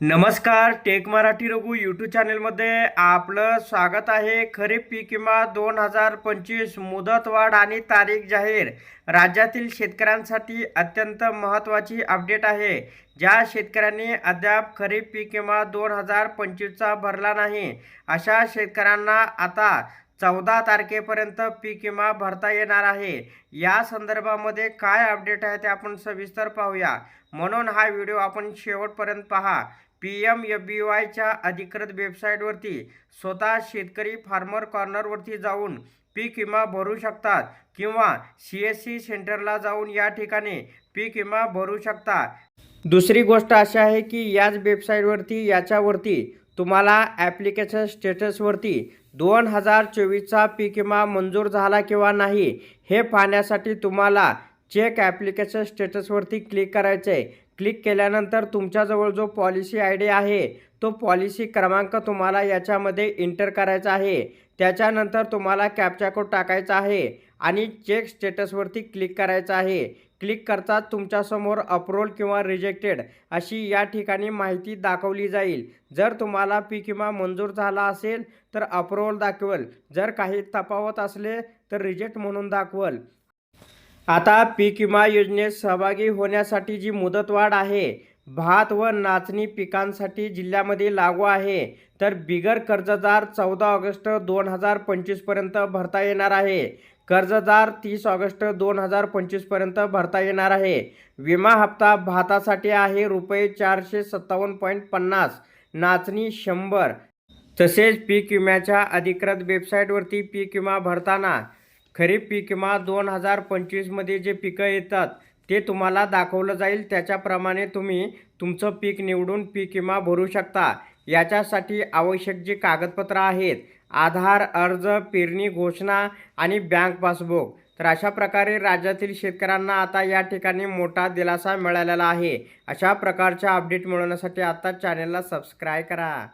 नमस्कार take Marathi Raghu YouTube चॅनलमध्ये आपलं स्वागत आहे. खरीप पीक विमा दोन हजार पंचवीस मुदतवाढ आणि तारीख जाहीर. राज्यातील शेतकऱ्यांसाठी अत्यंत महत्त्वाची अपडेट आहे. ज्या शेतकऱ्यांनी अद्याप खरीप पीक विमा दोन हजार पंचवीसचा भरला नाही अशा शेतकऱ्यांना आता चौदा तारखेपर्यंत पीक विमा भरता येणार आहे. या संदर्भामध्ये काय अपडेट आहे ते आपण सविस्तर पाहूया. म्हणून हा व्हिडिओ आपण शेवटपर्यंत पहा. पी एम एफ बी वायच्या अधिकृत वेबसाईटवरती स्वतः शेतकरी फार्मर कॉर्नरवरती जाऊन पीक विमा भरू शकतात किंवा सी एस सी सेंटरला जाऊन या ठिकाणी पीक विमा भरू शकता. दुसरी गोष्ट अशी आहे की याच वेबसाईटवरती याच्यावरती तुम्हाला ॲप्लिकेशन स्टेटसवरती दोन हजार चोवीसचा पीक विमा मंजूर झाला किंवा नाही हे पाहण्यासाठी तुम्हाला चेक ॲप्लिकेशन स्टेटसवरती क्लिक करायचं आहे. क्लिक केल्यानंतर तुमच्याजवळ जो पॉलिसी आय डी आहे तो पॉलिसी क्रमांक तुम्हाला याच्यामध्ये इंटर करायचा आहे. त्याच्यानंतर तुम्हाला कॅप्चा कोड टाकायचा आहे. आणि चेक स्टेटसवरती क्लिक करायचं आहे. क्लिक करताच तुमच्यासमोर अप्रोल किंवा रिजेक्टेड अशी या ठिकाणी माहिती दाखवली जाईल. जर तुम्हाला पीक विमा मंजूर झाला असेल तर अप्रोल दाखवेल. जर काही तफावत असले तर रिजेक्ट म्हणून दाखवल. आता पीक विमा योजनेत सहभागी होण्यासाठी जी मुदतवाढ आहे भात व नाचणी पिकांसाठी जिल्ह्यामध्ये लागू आहे. तर बिगर कर्जदार चौदा ऑगस्ट दोन हजार पंचवीसपर्यंत भरता येणार आहे. कर्जदार तीस ऑगस्ट दोन हजार पंचवीसपर्यंत भरता येणार आहे. विमा हप्ता भातासाठी आहे रुपये चारशे सत्तावन्न पॉईंट पन्नास नाचणी शंभर. तसेच पीक विम्याच्या अधिकृत वेबसाईटवरती पीक विमा भरताना खरीप पीक विमा दोन हजार पंचवीसमध्ये जे पिकं येतात ते तुम्हाला दाखवलं जाईल. त्याच्याप्रमाणे तुम्ही तुमचं पीक निवडून पीक विमा भरू शकता. याच्यासाठी आवश्यक जी कागदपत्रं आहेत आधार अर्ज पेरणी घोषणा आणि बँक पासबुक. तर अशा प्रकारे राज्यातील शेतकऱ्यांना आता या ठिकाणी मोठा दिलासा मिळालेला आहे. अशा प्रकारच्या अपडेट मिळवण्यासाठी आता चॅनलला सबस्क्राईब करा.